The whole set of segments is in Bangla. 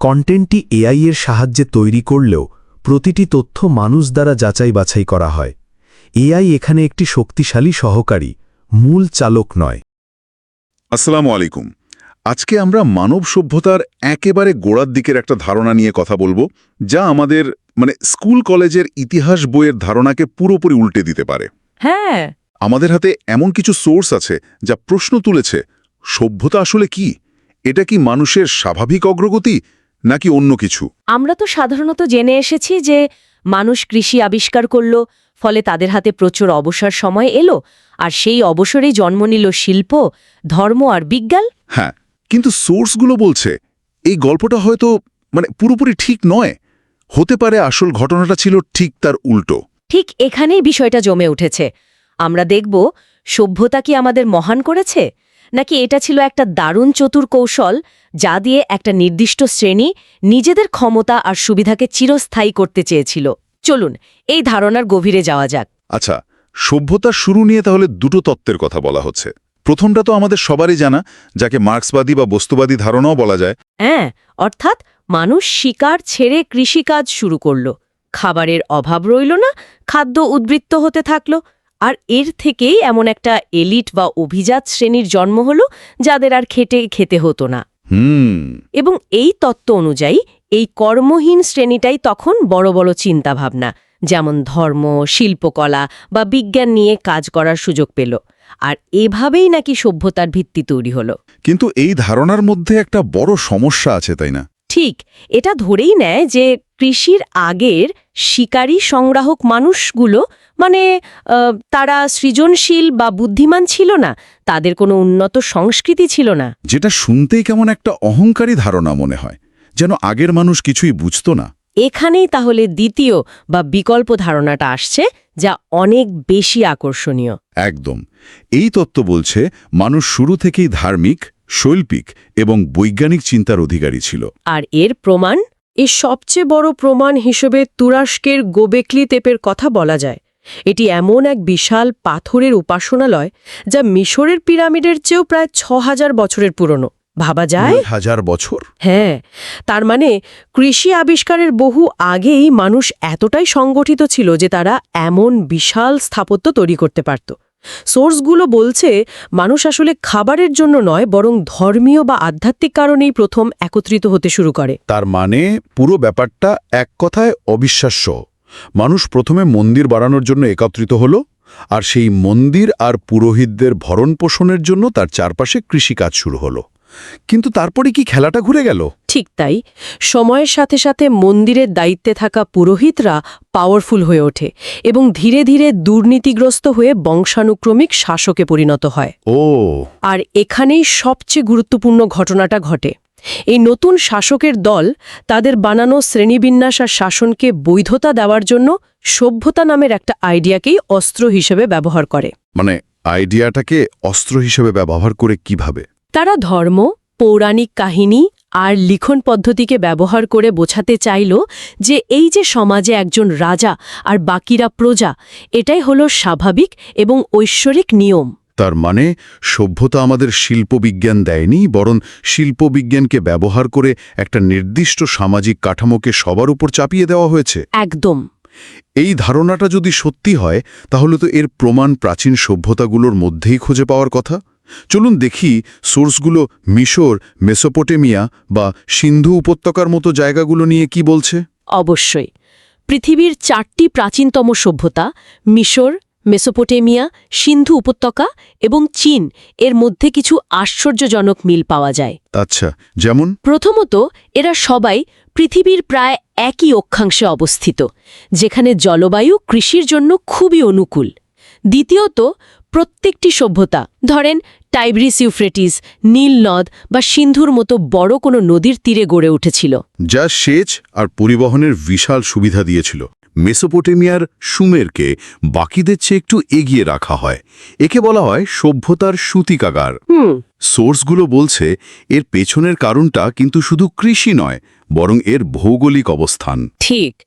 কন্টেন্টটি এআই এর সাহায্যে তৈরি করলেও প্রতিটি তথ্য মানুষ দ্বারা যাচাই বাছাই করা হয়। এআই এখানে একটি শক্তিশালী সহকারী মূল চালক নয়। আসসালামু আলাইকুম। আজকে আমরা মানব সভ্যতার একেবারে গোড়ার দিকের একটা ধারণা নিয়ে কথা বলব যা আমাদের মানে স্কুল কলেজের ইতিহাস বইয়ের ধারণাকে পুরোপুরি উল্টে দিতে পারে। হ্যাঁ। আমাদের হাতে এমন কিছু সোর্স আছে যা প্রশ্ন তুলেছে সভ্যতা আসলে কি? এটা কি মানুষের স্বাভাবিক অগ্রগতি নাকি অন্য কিছু? আমরা তো সাধারণত জেনে এসেছি যে মানুষ কৃষি আবিষ্কার করল ফলে তাদের হাতে প্রচুর অবসর সময় এলো আর সেই অবসরেই জন্ম নিল শিল্প ধর্ম আর বিজ্ঞান। হ্যাঁ কিন্তু সোর্সগুলো বলছে এই গল্পটা হয়তো মানে পুরোপুরি ঠিক নয়। হতে পারে আসল ঘটনাটা ছিল ঠিক তার উল্টো। ঠিক এখানেই বিষয়টা জমে উঠেছে। আমরা দেখব সভ্যতা কি আমাদের মহান করেছে? নাকি এটা ছিল একটা দারুণ চতুর কৌশল যা দিয়ে একটা নির্দিষ্ট শ্রেণি নিজেদের ক্ষমতা আর সুবিধাকে চিরস্থায়ী করতে চেয়েছিল? চলুন এই ধারণার গভীরে যাওয়া যাক। আচ্ছা সভ্যতার শুরু নিয়ে তাহলে দুটো তত্ত্বের কথা বলা হচ্ছে। প্রথমটা তো আমাদের সবারই জানা যাকে মার্ক্সবাদী বা বস্তুবাদী ধারণাও বলা যায়। হ্যাঁ অর্থাৎ মানুষ শিকার ছেড়ে কৃষিকাজ শুরু করল। খাবারের অভাব রইল না খাদ্য উদ্বৃত্ত হতে থাকল আর এর থেকেই এমন একটা এলিট বা অভিজাত শ্রেণির জন্ম হলো যাদের আর খেটে খেতে হতো না। হুম। এবং এই তত্ত্ব অনুযায়ী এই কর্মহীন শ্রেণীটাই তখন বড় বড় চিন্তাভাবনা যেমন ধর্ম শিল্পকলা বা বিজ্ঞান নিয়ে কাজ করার সুযোগ পেল। আর এভাবেই নাকি সভ্যতার ভিত্তি তৈরি হলো। কিন্তু এই ধারণার মধ্যে একটা বড় সমস্যা আছে তাই না? ঠিক, এটা ধরেই নেয় যে কৃষির আগের শিকারী সংগ্রাহক মানুষগুলো মানে তারা সৃজনশীল বা বুদ্ধিমান ছিল না, তাদের কোনো উন্নত সংস্কৃতি ছিল না। যেটা শুনতেই কেমন একটা অহংকারী ধারণা মনে হয়, যেন আগের মানুষ কিছুই বুঝতো না। এখানেই তাহলে দ্বিতীয় বা বিকল্প ধারণাটা আসছে যা অনেক বেশি আকর্ষণীয়। একদম। এই তত্ত্ব বলছে মানুষ শুরু থেকেই ধার্মিক শৈল্পিক এবং বৈজ্ঞানিক চিন্তার অধিকারী ছিল। আর এর প্রমাণ? এর সবচেয়ে বড় প্রমাণ হিসেবে তুরস্কের গোবেকলি তেপের কথা বলা যায়। এটি এমন এক বিশাল পাথরের উপাসনালয় যা মিশরের পিরামিডের চেয়েও প্রায় ছ হাজার বছরের পুরনো। ভাবা যায়? হাজার বছর? হ্যাঁ তার মানে কৃষি আবিষ্কারের বহু আগেই মানুষ এতটাই সংগঠিত ছিল যে তারা এমন বিশাল স্থাপত্য তৈরি করতে পারত। সোর্সগুলো বলছে মানুষ আসলে খাবারের জন্য নয় বরং ধর্মীয় বা আধ্যাত্মিক কারণেই প্রথম একত্রিত হতে শুরু করে। তার মানে পুরো ব্যাপারটা এক কথায় অবিশ্বাস্য। মানুষ প্রথমে মন্দির বাড়ানোর জন্য একত্রিত হল আর সেই মন্দির আর পুরোহিতদের ভরণ পোষণের জন্য তার চারপাশে কৃষিকাজ শুরু হলো। কিন্তু তারপরে কি খেলাটা ঘুরে গেল? ঠিক তাই। সময়ের সাথে সাথে মন্দিরের দায়িত্বে থাকা পুরোহিতরা পাওয়ারফুল হয়ে ওঠে এবং ধীরে ধীরে দুর্নীতিগ্রস্ত হয়ে বংশানুক্রমিক শাসকে পরিণত হয়। ও। আর এখানেই সবচেয়ে গুরুত্বপূর্ণ ঘটনাটা ঘটে। এই নতুন শাসকের দল তাদের বানানো শ্রেণীবিন্যাস আর শাসনকে বৈধতা দেওয়ার জন্য সভ্যতা নামের একটা আইডিয়াকেই অস্ত্র হিসেবে ব্যবহার করে। মানে আইডিয়াটাকে অস্ত্র হিসেবে ব্যবহার করে কীভাবে? তারা ধর্ম পৌরাণিক কাহিনী আর লিখন পদ্ধতিকে ব্যবহার করে বোঝাতে চাইল যে এই যে সমাজে একজন রাজা আর বাকিরা প্রজা এটাই হলো স্বাভাবিক এবং ঐশ্বরিক নিয়ম। তার মানে সভ্যতা আমাদের শিল্পবিজ্ঞান দেয়নি বরং শিল্পবিজ্ঞানকে ব্যবহার করে একটা নির্দিষ্ট সামাজিক কাঠামোকে সবার উপর চাপিয়ে দেওয়া হয়েছে। একদম। এই ধারণাটা যদি সত্যি হয় তাহলে তো এর প্রমাণ প্রাচীন সভ্যতাগুলোর মধ্যেই খুঁজে পাওয়ার কথা। চলুন দেখি সোর্সগুলো মিশর মেসোপটেমিয়া বা সিন্ধু উপত্যকার মতো জায়গাগুলো নিয়ে কি বলছে। অবশ্যই। পৃথিবীর চারটি প্রাচীনতম সভ্যতা মিশর মেসোপটেমিয়া সিন্ধু উপত্যকা এবং চীন এর মধ্যে কিছু আশ্চর্যজনক মিল পাওয়া যায়। আচ্ছা যেমন? প্রথমত এরা সবাই পৃথিবীর প্রায় একই অক্ষাংশে অবস্থিত যেখানে জলবায়ু কৃষির জন্য খুবই অনুকূল। দ্বিতীয়ত প্রত্যেকটি সভ্যতা ধরেন টাইব্রিস ইউফ্রেটিস নীল নদ বা সিন্ধুর মতো বড় কোনো নদীর তীরে গড়ে উঠেছিল। যা সেচ আর পরিবহনের বিশাল সুবিধা দিয়েছিল। মেসোপটেমিয়ার সুমেরকে বাকিদের চেয়ে একটু এগিয়ে রাখা হয়। একে বলা হয় সভ্যতার সুতিকাগার। সোর্সগুলো বলছে এর পেছনের কারণটা কিন্তু শুধু কৃষি নয় বরং এর ভৌগোলিক অবস্থান। ঠিক।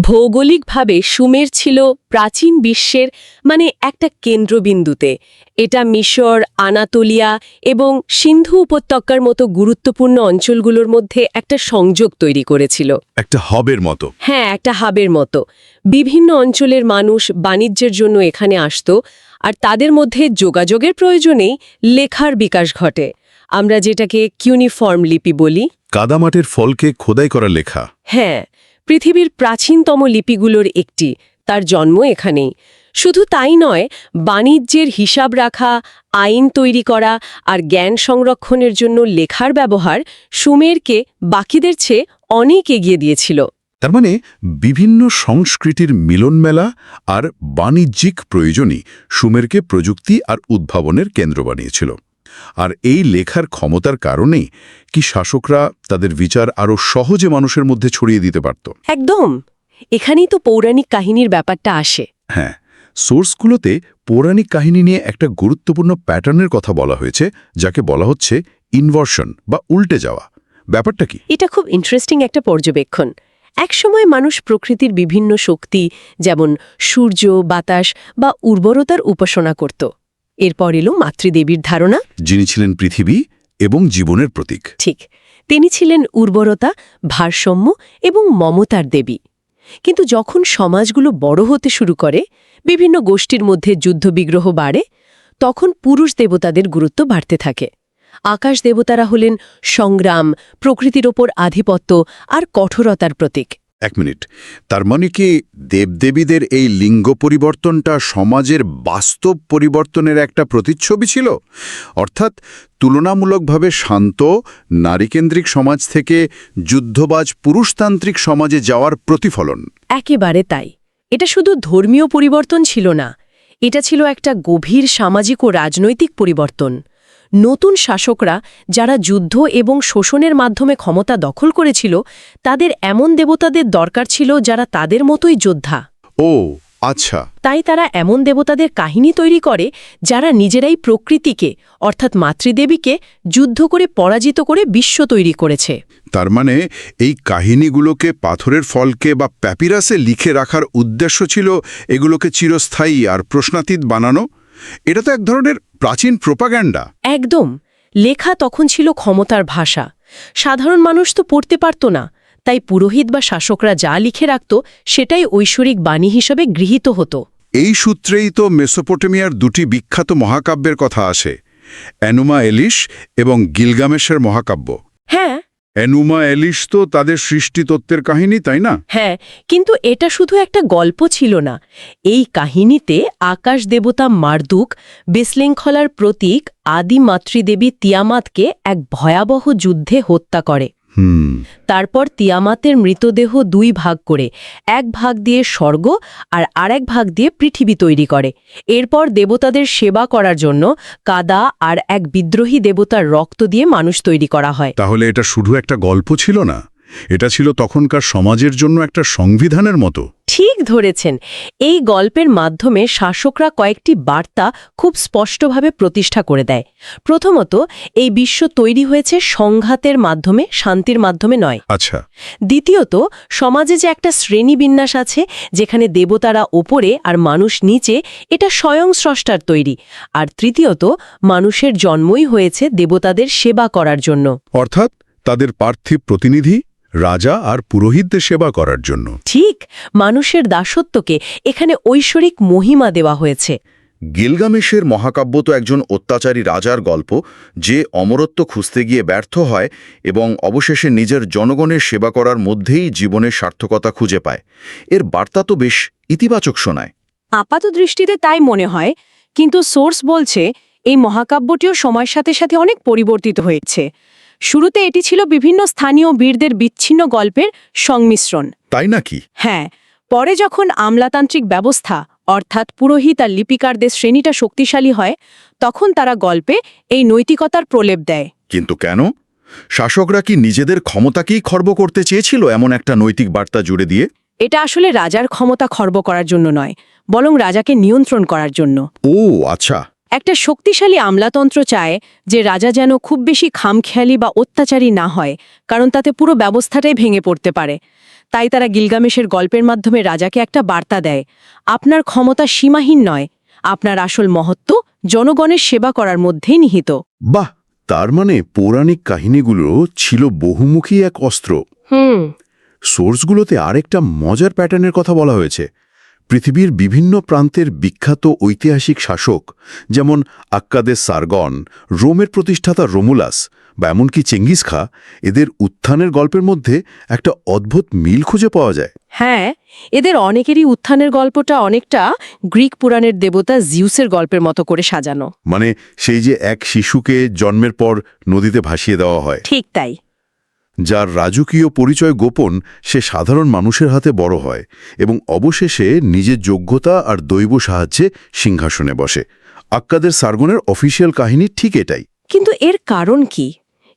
ভৌগোলিকভাবে সুমের ছিল প্রাচীন বিশ্বের মানে একটা কেন্দ্রবিন্দুতে। এটা মিশর আনাতোলিয়া এবং সিন্ধু উপত্যকার মতো গুরুত্বপূর্ণ অঞ্চলগুলোর মধ্যে একটা সংযোগ তৈরি করেছিল। একটা হবের মতো। হ্যাঁ একটা হাবের মতো। বিভিন্ন অঞ্চলের মানুষ বাণিজ্যের জন্য এখানে আসত আর তাদের মধ্যে যোগাযোগের প্রয়োজনেই লেখার বিকাশ ঘটে। আমরা যেটাকে কিউনিফর্ম লিপি বলি। কাদামাটের ফলকে খোদাই করা লেখা। হ্যাঁ পৃথিবীর প্রাচীনতম লিপিগুলোর একটি, তার জন্ম এখানেই। শুধু তাই নয়, বাণিজ্যের হিসাব রাখা, আইন তৈরি করা আর জ্ঞান সংরক্ষণের জন্য লেখার ব্যবহার সুমেরকে বাকিদের চেয়ে অনেক এগিয়ে দিয়েছিল। তার মানে বিভিন্ন সংস্কৃতির মিলনমেলা আর বাণিজ্যিক প্রয়োজনই সুমেরকে প্রযুক্তি আর উদ্ভাবনের কেন্দ্র বানিয়েছিল। আর এই লেখার ক্ষমতার কারণেই কি শাসকরা তাদের বিচার আরও সহজে মানুষের মধ্যে ছড়িয়ে দিতে পারত? একদম। এখানেই তো পৌরাণিক কাহিনীর ব্যাপারটা আসে। হ্যাঁ সোর্সগুলোতে পৌরাণিক কাহিনী নিয়ে একটা গুরুত্বপূর্ণ প্যাটার্নের কথা বলা হয়েছে যাকে বলা হচ্ছে ইনভার্সন বা উল্টে যাওয়া। ব্যাপারটা কি? এটা খুব ইন্টারেস্টিং একটা পর্যবেক্ষণ। একসময় মানুষ প্রকৃতির বিভিন্ন শক্তি যেমন সূর্য বাতাস বা উর্বরতার উপাসনা করত। এরপর এলো মাতৃদেবীর ধারণা। যিনি ছিলেন পৃথিবী এবং জীবনের প্রতীক। ঠিক। তিনি ছিলেন উর্বরতা ভারসাম্য এবং মমতার দেবী। কিন্তু যখন সমাজগুলো বড় হতে শুরু করে বিভিন্ন গোষ্ঠীর মধ্যে যুদ্ধবিগ্রহ বাড়ে তখন পুরুষ দেবতাদের গুরুত্ব বাড়তে থাকে। আকাশ দেবতারা হলেন সংগ্রাম প্রকৃতির ওপর আধিপত্য আর কঠোরতার প্রতীক। এক মিনিট। তার মানে কি দেবদেবীদের এই লিঙ্গ পরিবর্তনটা সমাজের বাস্তব পরিবর্তনের একটা প্রতিচ্ছবি ছিল? অর্থাৎ তুলনামূলকভাবে শান্ত, নারীকেন্দ্রিক সমাজ থেকে যুদ্ধবাজ পুরুষতান্ত্রিক সমাজে যাওয়ার প্রতিফলন। একেবারে তাই। এটা শুধু ধর্মীয় পরিবর্তন ছিল না, এটা ছিল একটা গভীর সামাজিক ও রাজনৈতিক পরিবর্তন। নতুন শাসকরা যারা যুদ্ধ এবং শোষণের মাধ্যমে ক্ষমতা দখল করেছিল তাদের এমন দেবতাদের দরকার ছিল যারা তাদের মতোই যোদ্ধা। ও আচ্ছা। তাই তারা এমন দেবতাদের কাহিনী তৈরি করে যারা নিজেরাই প্রকৃতিকে অর্থাৎ মাতৃদেবীকে যুদ্ধ করে পরাজিত করে বিশ্ব তৈরি করেছে। তার মানে এই কাহিনীগুলোকে পাথরের ফলকে বা প্যাপিরাসে লিখে রাখার উদ্দেশ্য ছিল এগুলোকে চিরস্থায়ী আর প্রশ্নাতীত বানানো? এটা তো এক ধরনের প্রাচীন প্রোপাগ্যান্ডা একদম। লেখা তখন ছিল ক্ষমতার ভাষা। সাধারণ মানুষ তো পড়তে পারত না। তাই পুরোহিত বা শাসকরা যা লিখে রাখত সেটাই ঐশ্বরিক বাণী হিসেবে গৃহীত হতো। এই সূত্রেই তো মেসোপোটেমিয়ার দুটি বিখ্যাত মহাকাব্যের কথা আসে। অ্যানুমা এলিশ এবং গিলগামেশের মহাকাব্য। হ্যাঁ অ্যানুমা এলিস তো তাদের সৃষ্টিতত্ত্বের কাহিনী, তাই না? হ্যাঁ কিন্তু এটা শুধু একটা গল্প ছিল না। এই কাহিনীতে আকাশ দেবতা মার্দুক, বিশৃঙ্খলার প্রতীক আদি মাতৃদেবী তিয়ামাতকে এক ভয়াবহ যুদ্ধে হত্যা করে। তারপর তিয়ামাতের মৃতদেহ দুই ভাগ করে এক ভাগ দিয়ে স্বর্গ আর আরেক ভাগ দিয়ে পৃথিবী তৈরি করে। এরপর দেবতাদের সেবা করার জন্য কাদা আর এক বিদ্রোহী দেবতার রক্ত দিয়ে মানুষ তৈরি করা হয়। তাহলে এটা শুধু একটা গল্প ছিল না? এটা ছিল তখনকার সমাজের জন্য একটা সংবিধানের মতো। ঠিক ধরেছেন। এই গল্পের মাধ্যমে শাসকরা কয়েকটি বার্তা খুব স্পষ্টভাবে প্রতিষ্ঠা করে দেয়। প্রথমত এই বিশ্ব তৈরি হয়েছে সংঘাতের মাধ্যমে শান্তির মাধ্যমে নয়। আচ্ছা। দ্বিতীয়ত সমাজে যে একটা শ্রেণীবিন্যাস আছে যেখানে দেবতারা ওপরে আর মানুষ নিচে এটা স্বয়ং স্রষ্টার তৈরি। আর তৃতীয়ত মানুষের জন্মই হয়েছে দেবতাদের সেবা করার জন্য। অর্থাৎ তাদের পার্থিব প্রতিনিধি রাজা আর পুরোহিতদের সেবা করার জন্য। ঠিক মানুষের দাসত্বকে এখানে ঐশ্বরিক মহিমা দেওয়া হয়েছে। গিলগামেশের মহাকাব্য তো একজন অত্যাচারী রাজার গল্প যে অমরত্ব খুঁজতে গিয়ে ব্যর্থ হয় এবং অবশেষে নিজের জনগণের সেবা করার মধ্যেই জীবনের সার্থকতা খুঁজে পায়। এর বার্তা তো বেশ ইতিবাচক শোনায়। আপাত দৃষ্টিতে তাই মনে হয় কিন্তু সোর্স বলছে এই মহাকাব্যটিও সময়ের সাথে সাথে অনেক পরিবর্তিত হয়েছে। শুরুতে এটি ছিল বিভিন্ন স্থানীয় বীরদের বিচ্ছিন্ন গল্পের সংমিশ্রণ। তাই নাকি? হ্যাঁ পরে যখন আমলাতান্ত্রিক ব্যবস্থা অর্থাৎ পুরোহিত আর লিপিকারদের শ্রেণীটা শক্তিশালী হয় তখন তারা গল্পে এই নৈতিকতার প্রলেপ দেয়। কিন্তু কেন? শাসকরা কি নিজেদের ক্ষমতাকেই খর্ব করতে চেয়েছিল এমন একটা নৈতিক বার্তা জুড়ে দিয়ে? এটা আসলে রাজার ক্ষমতা খর্ব করার জন্য নয় বরং রাজাকে নিয়ন্ত্রণ করার জন্য। ও আচ্ছা। একটা শক্তিশালী আমলাতন্ত্র চায় যে রাজা যেন খুব বেশি খামখেয়ালি বা অত্যাচারী না হয় কারণ তাতে পুরো ব্যবস্থাটাই ভেঙে পড়তে পারে। তাই তারা গিলগামেশের গল্পের মাধ্যমে রাজাকে একটা বার্তা দেয় আপনার ক্ষমতা সীমাহীন নয় আপনার আসল মহত্ব জনগণের সেবা করার মধ্যেই নিহিত। বাহ! তার মানে পৌরাণিক কাহিনীগুলো ছিল বহুমুখী এক অস্ত্র। হুম। সোর্সগুলোতে আরেকটা মজার প্যাটার্নের কথা বলা হয়েছে। পৃথিবীর বিভিন্ন প্রান্তের বিখ্যাত ঐতিহাসিক শাসক যেমন আক্কাদের সারগন রোমের প্রতিষ্ঠাতা রোমুলাস বা এমনকি চেঙ্গিস খা এদের উত্থানের গল্পের মধ্যে একটা অদ্ভুত মিল খুঁজে পাওয়া যায়। হ্যাঁ এদের অনেকেরই উত্থানের গল্পটা অনেকটা গ্রিক পুরাণের দেবতা জিউসের গল্পের মতো করে সাজানো। মানে সেই যে এক শিশুকে জন্মের পর নদীতে ভাসিয়ে দেওয়া হয়। ঠিক তাই। যার রাজকীয় পরিচয় গোপন সে সাধারণ মানুষের হাতে বড় হয় এবং অবশেষে নিজের যোগ্যতা আর দৈব সাহায্যে সিংহাসনে বসে। আক্কাদের সার্গনের অফিসিয়াল কাহিনী ঠিক এটাই। কিন্তু এর কারণ কি?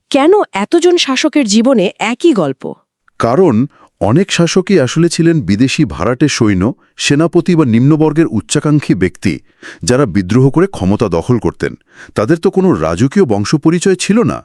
কেন এতজন শাসকের জীবনে একই গল্প? কারণ অনেক শাসকই আসলে ছিলেন বিদেশি ভাড়াটে সৈন্য সেনাপতি বা নিম্নবর্গের উচ্চাকাঙ্ক্ষী ব্যক্তি যারা বিদ্রোহ করে ক্ষমতা দখল করতেন। তাদের তো কোনো রাজকীয় বংশপরিচয় ছিল না।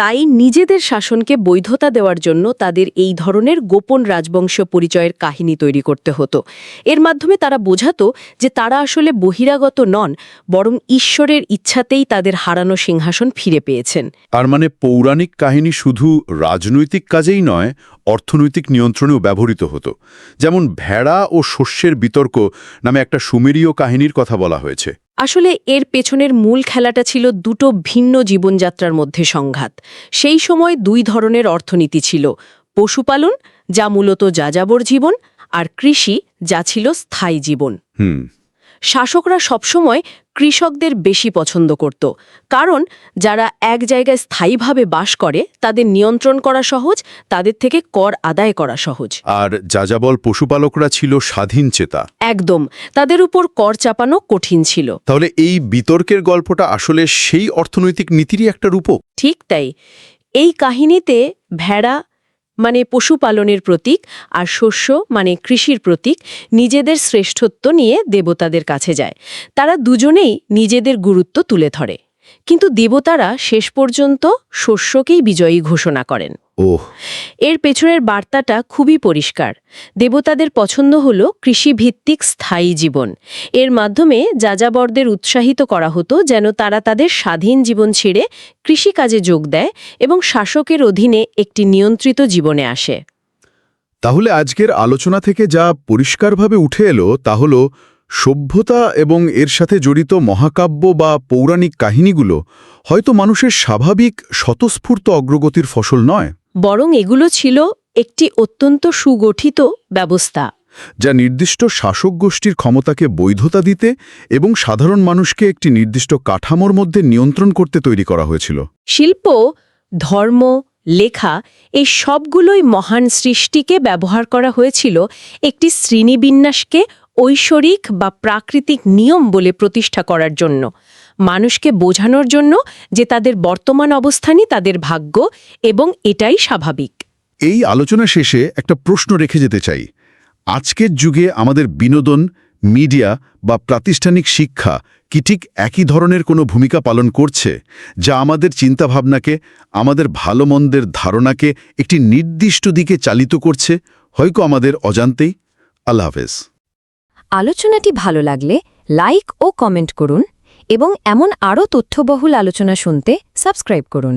তাই নিজেদের শাসনকে বৈধতা দেওয়ার জন্য তাদের এই ধরনের গোপন রাজবংশ পরিচয়ের কাহিনী তৈরি করতে হতো। এর মাধ্যমে তারা বোঝাতো যে তারা আসলে বহিরাগত নন, বরং ঈশ্বরের ইচ্ছাতেই তাদের হারানো সিংহাসন ফিরে পেয়েছেন। আর মানে পৌরাণিক কাহিনী শুধু রাজনৈতিক কাজেই নয়, অর্থনৈতিক নিয়ন্ত্রণেও ব্যবহৃত হতো। যেমন ভেড়া ও শস্যের বিতর্ক নামে একটা সুমেরীয় কাহিনীর কথা বলা হয়েছে। আসলে এর পেছনের মূল খেলাটা ছিল দুটো ভিন্ন জীবনযাত্রার মধ্যে সংঘাত। সেই সময় দুই ধরনের অর্থনীতি ছিল, পশুপালন, যা মূলত যাযাবর জীবন, আর কৃষি, যা ছিল স্থায়ী জীবন। শাসকরা সবসময় কৃষকদের বেশি পছন্দ করত। কারণ যারা এক জায়গায় স্থায়ীভাবে বাস করে তাদের নিয়ন্ত্রণ করা সহজ তাদের থেকে কর আদায় করা সহজ। আর যাযাবল পশুপালকরা ছিল স্বাধীন চেতা। একদম তাদের উপর কর চাপানো কঠিন ছিল। তাহলে এই বিতর্কের গল্পটা আসলে সেই অর্থনৈতিক নীতিরই একটা রূপক? ঠিক তাই। এই কাহিনীতে ভেড়া মানে পশুপালনের প্রতীক আর শস্য মানে কৃষির প্রতীক নিজেদের শ্রেষ্ঠত্ব নিয়ে দেবতাদের কাছে যায়। তারা দুজনেই নিজেদের গুরুত্ব তুলে ধরে। কিন্তু দেবতারা শেষ পর্যন্ত শস্যকেই বিজয়ী ঘোষণা করেন। ওহ। এর পেছনের বার্তাটা খুবই পরিষ্কার। দেবতাদের পছন্দ হল কৃষিভিত্তিক স্থায়ী জীবন। এর মাধ্যমে যাযাবরদের উৎসাহিত করা হতো যেন তারা তাদের স্বাধীন জীবন ছেড়ে কৃষিকাজে যোগ দেয় এবং শাসকের অধীনে একটি নিয়ন্ত্রিত জীবনে আসে। তাহলে আজকের আলোচনা থেকে যা পরিষ্কারভাবে উঠে এলো তা হল সভ্যতা এবং এর সাথে জড়িত মহাকাব্য বা পৌরাণিক কাহিনীগুলো হয়তো মানুষের স্বাভাবিক স্বতঃস্ফূর্ত অগ্রগতির ফসল নয়। বরং এগুলো ছিল একটি অত্যন্ত সুগঠিত ব্যবস্থা। যা নির্দিষ্ট শাসক গোষ্ঠীর ক্ষমতাকে বৈধতা দিতে এবং সাধারণ মানুষকে একটি নির্দিষ্ট কাঠামোর মধ্যে নিয়ন্ত্রণ করতে তৈরি করা হয়েছিল। শিল্প ধর্ম লেখা এই সবগুলোই মহান সৃষ্টিকে ব্যবহার করা হয়েছিল একটি শ্রেণীবিন্যাসকে ঐশ্বরিক বা প্রাকৃতিক নিয়ম বলে প্রতিষ্ঠা করার জন্য। মানুষকে বোঝানোর জন্য যে তাদের বর্তমান অবস্থানই তাদের ভাগ্য এবং এটাই স্বাভাবিক। এই আলোচনা শেষে একটা প্রশ্ন রেখে যেতে চাই। আজকের যুগে আমাদের বিনোদন মিডিয়া বা প্রাতিষ্ঠানিক শিক্ষা কি ঠিক একই ধরনের কোনো ভূমিকা পালন করছে যা আমাদের চিন্তাভাবনাকে আমাদের ভালো মন্দের ধারণাকে একটি নির্দিষ্ট দিকে চালিত করছে? হয়তো আমাদের অজান্তেই। আল্লাহ হাফেজ। আলোচনাটি ভালো লাগলে লাইক ও কমেন্ট করুন। এবং এমন আরও তথ্যবহুল আলোচনা শুনতে সাবস্ক্রাইব করুন।